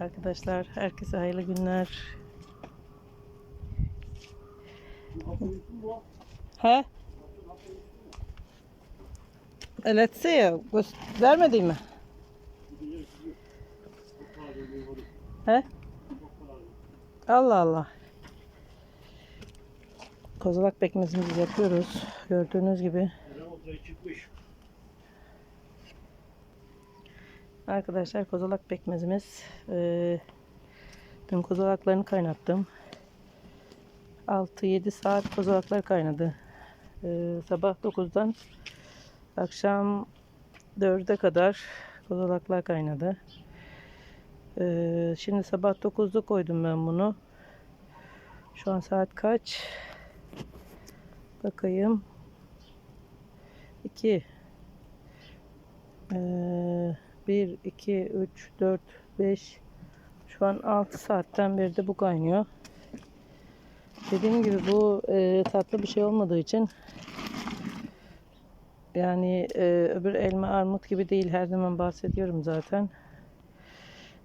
Arkadaşlar herkese hayırlı günler. He? Eletse ya göstermedi mi? He? Allah Allah. Kozalak pekmezimizi yapıyoruz. Gördüğünüz gibi. Arkadaşlar kozalak pekmezimiz. Eee dün kozalaklarını kaynattım. 6-7 saat kozalaklar kaynadı. Eee, sabah 9'dan akşam 4'e kadar kozalaklar kaynadı. Eee, şimdi sabah 9'da koydum ben bunu. Şu an saat kaç? Bakayım. 2 Eee 1, 2, 3, 4, 5 Şu an 6 saatten beri de bu kaynıyor. Dediğim gibi bu e, tatlı bir şey olmadığı için yani e, öbür elma armut gibi değil her zaman bahsediyorum zaten.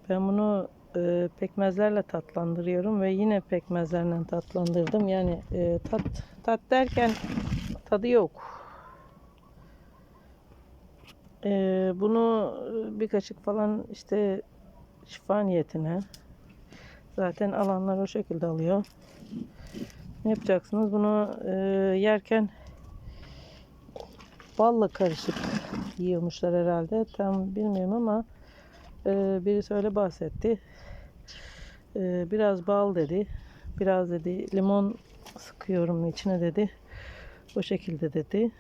Ben bunu e, pekmezlerle tatlandırıyorum ve yine pekmezlerle tatlandırdım. Yani e, tat tat derken tadı yok. Ee, bunu bir kaşık falan işte şifa niyetine zaten alanlar o şekilde alıyor. Ne yapacaksınız? Bunu e, yerken balla karışık yiyormuşlar herhalde. Tam bilmiyorum ama e, birisi öyle bahsetti. E, biraz bal dedi. Biraz dedi limon sıkıyorum içine dedi. O şekilde dedi.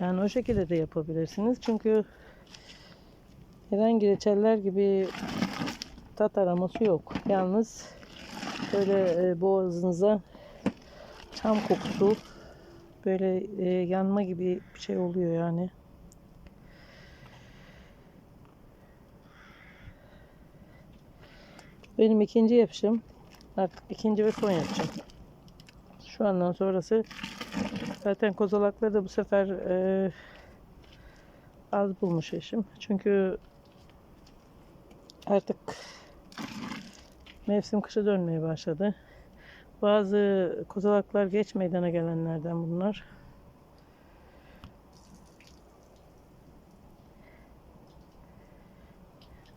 Yani o şekilde de yapabilirsiniz. Çünkü herhangi reçeller gibi tat aroması yok. Yalnız böyle e, boğazınıza çam kokusu böyle e, yanma gibi bir şey oluyor yani. Benim ikinci yapışım. Artık ikinci ve son yapacağım. Şu andan sonrası Zaten kozalakları da bu sefer e, az bulmuş eşim. Çünkü artık mevsim kışa dönmeye başladı. Bazı kozalaklar geç meydana gelenlerden bunlar.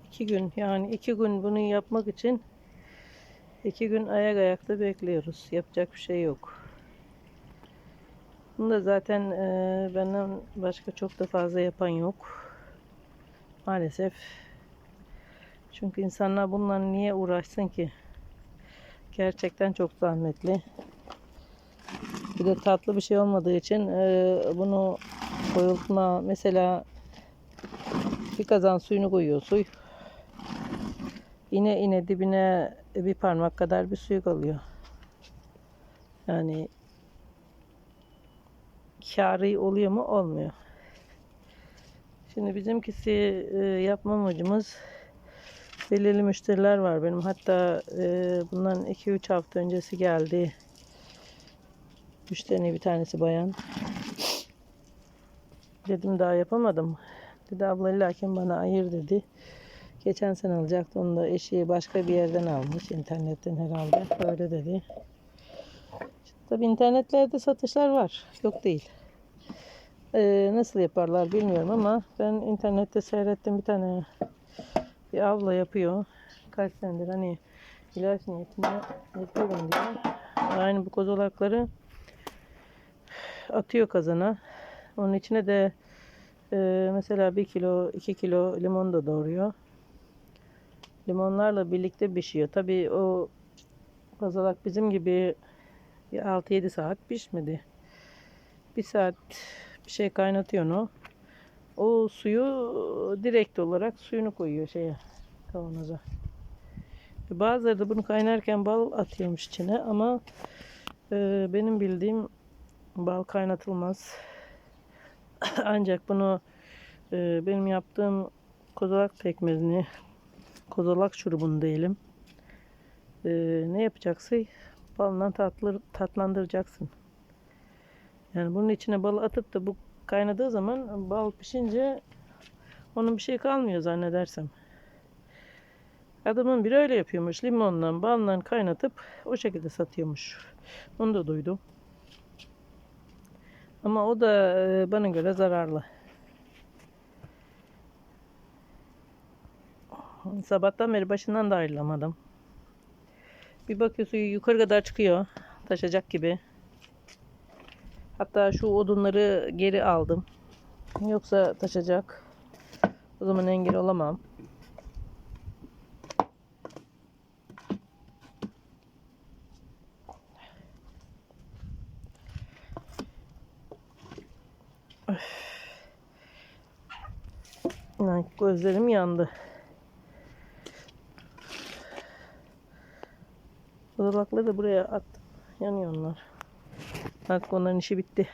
İki gün yani iki gün bunu yapmak için iki gün ayak ayakta bekliyoruz. Yapacak bir şey yok. Bunu da zaten e, benden başka çok da fazla yapan yok. Maalesef. Çünkü insanlar bununla niye uğraşsın ki? Gerçekten çok zahmetli. Bir de tatlı bir şey olmadığı için e, bunu koyultma mesela bir kazan suyunu koyuyor suy. İne ine dibine bir parmak kadar bir suyu kalıyor. Yani kârı oluyor mu? Olmuyor. Şimdi bizimkisi e, yapma amacımız belirli müşteriler var benim. Hatta e, bundan 2-3 hafta öncesi geldi. Müşterinin bir tanesi bayan. Dedim daha yapamadım. Dedi abla lakin bana ayır dedi. Geçen sene alacaktı. Onu da eşi başka bir yerden almış. internetten herhalde. Öyle dedi. Tabi internetlerde satışlar var. Yok değil. Ee, nasıl yaparlar bilmiyorum ama ben internette seyrettim bir tane bir abla yapıyor. Kaç senedir hani ilaç niyetine yapıyorum diye. Aynı bu kozalakları atıyor kazana. Onun içine de e, mesela 1 kilo 2 kilo limon da doğruyor. Limonlarla birlikte pişiyor. Tabi o kozalak bizim gibi 6-7 saat pişmedi. Bir saat bir şey kaynatıyor onu. O suyu direkt olarak suyunu koyuyor şeye kavanoza. Bazıları da bunu kaynarken bal atıyormuş içine ama e, benim bildiğim bal kaynatılmaz. Ancak bunu e, benim yaptığım kozalak pekmezini kozalak şurubunu diyelim. E, ne yapacaksa Balından tatlı, tatlandıracaksın. Yani bunun içine balı atıp da bu kaynadığı zaman bal pişince onun bir şey kalmıyor zannedersem. Adamın biri öyle yapıyormuş. Limonla, balla kaynatıp o şekilde satıyormuş. Onu da duydum. Ama o da e, bana göre zararlı. Sabahtan beri başından da ayrılamadım. Bir bakıyorsun yukarı kadar çıkıyor. Taşacak gibi. Hatta şu odunları geri aldım. Yoksa taşacak. O zaman engel olamam. Ay, gözlerim yandı. Ilıkları da buraya attım. Yanıyor onlar. Artık onların işi bitti.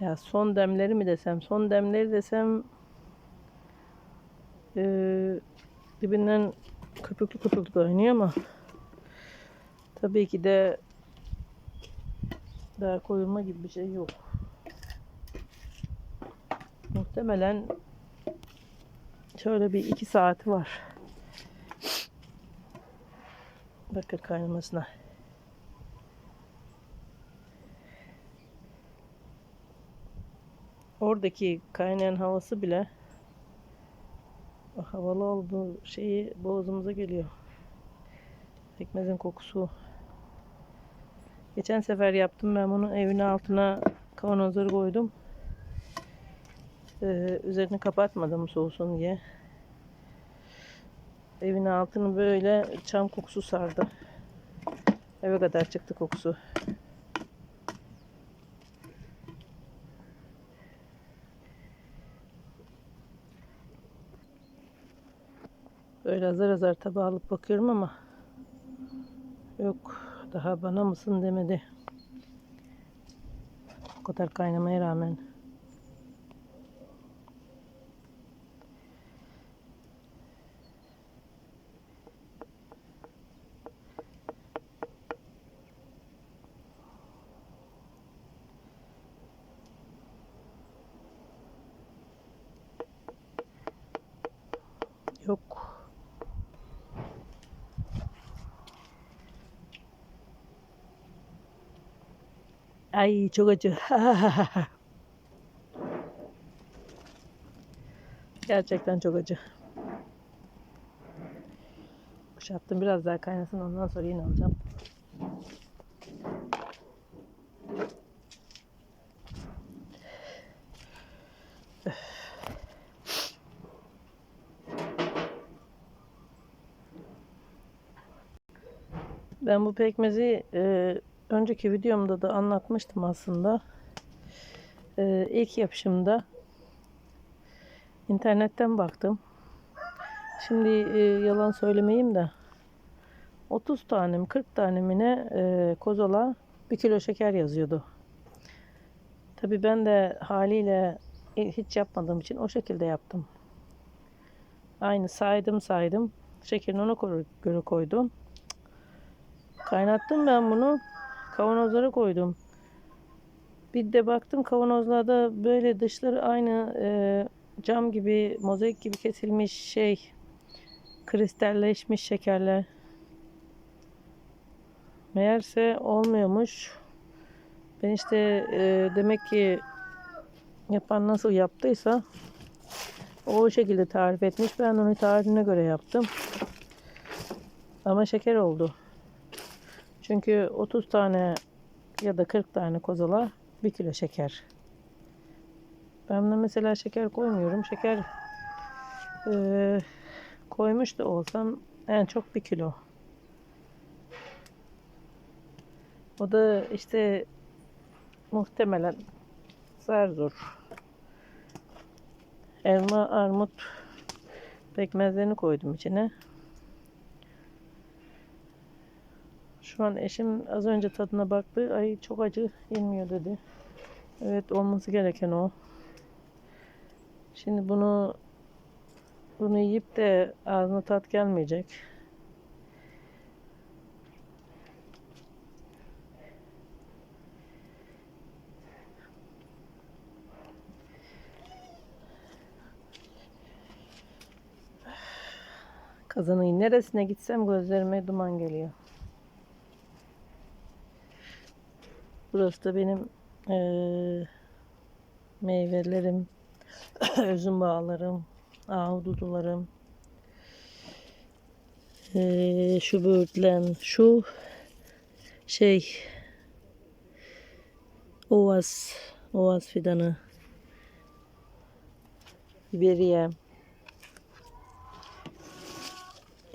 Ya son demleri mi desem, son demleri desem eee, dibinden köpüklü köpüklü kaynıyor ama tabii ki de daha koyulma gibi bir şey yok. Muhtemelen şöyle bir iki saati var. Bakır kaynamasına. Oradaki kaynayan havası bile havalı olduğu şeyi boğazımıza geliyor. Pekmezin kokusu. Geçen sefer yaptım ben bunu evin altına kavanozları koydum. Ee, üzerini kapatmadım soğusun diye. Evin altını böyle çam kokusu sardı. Eve kadar çıktı kokusu. Böyle azar azar tabağa alıp bakıyorum ama yok daha bana mısın demedi. O kadar kaynamaya rağmen. Yok. Ay çok acı. Gerçekten çok acı. Kuşattım biraz daha kaynasın ondan sonra yine alacağım. Ben bu pekmezi e, önceki videomda da anlatmıştım aslında. E, ilk yapışımda internetten baktım. Şimdi e, yalan söylemeyeyim de 30 tane mi 40 tane mi ne e, kozala 1 kilo şeker yazıyordu. Tabi ben de haliyle hiç yapmadığım için o şekilde yaptım. Aynı saydım saydım. Şekerini ona göre koydum. Kaynattım ben bunu. Kavanozlara koydum. Bir de baktım kavanozlarda böyle dışları aynı e, cam gibi, mozaik gibi kesilmiş şey, kristalleşmiş şekerler. Meğerse olmuyormuş. Ben işte e, demek ki yapan nasıl yaptıysa o şekilde tarif etmiş. Ben onu tarifine göre yaptım. Ama şeker oldu. Çünkü 30 tane ya da 40 tane kozala 1 kilo şeker. Ben de mesela şeker koymuyorum. Şeker e, koymuş da olsam en çok 1 kilo. O da işte muhtemelen zar zor. Elma, armut pekmezlerini koydum içine. Şu an eşim az önce tadına baktı. Ay çok acı inmiyor dedi. Evet olması gereken o. Şimdi bunu bunu yiyip de ağzına tat gelmeyecek. Kazanın neresine gitsem gözlerime duman geliyor. Burası da benim eee, meyvelerim, üzüm bağlarım, ahududularım. Eee, şu böğürtlen, şu şey ovaz, ovaz fidanı, biberiyem.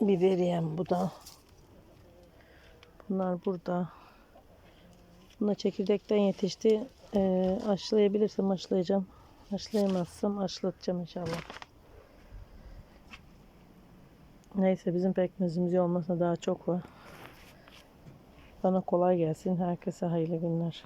Biberiyem bu da. Bunlar burada. Bunda çekirdekten yetişti. Ee, aşılayabilirsem aşılayacağım. Aşılayamazsam aşılatacağım inşallah. Neyse bizim pekmezimiz olmasa daha çok var. Bana kolay gelsin. Herkese hayırlı günler.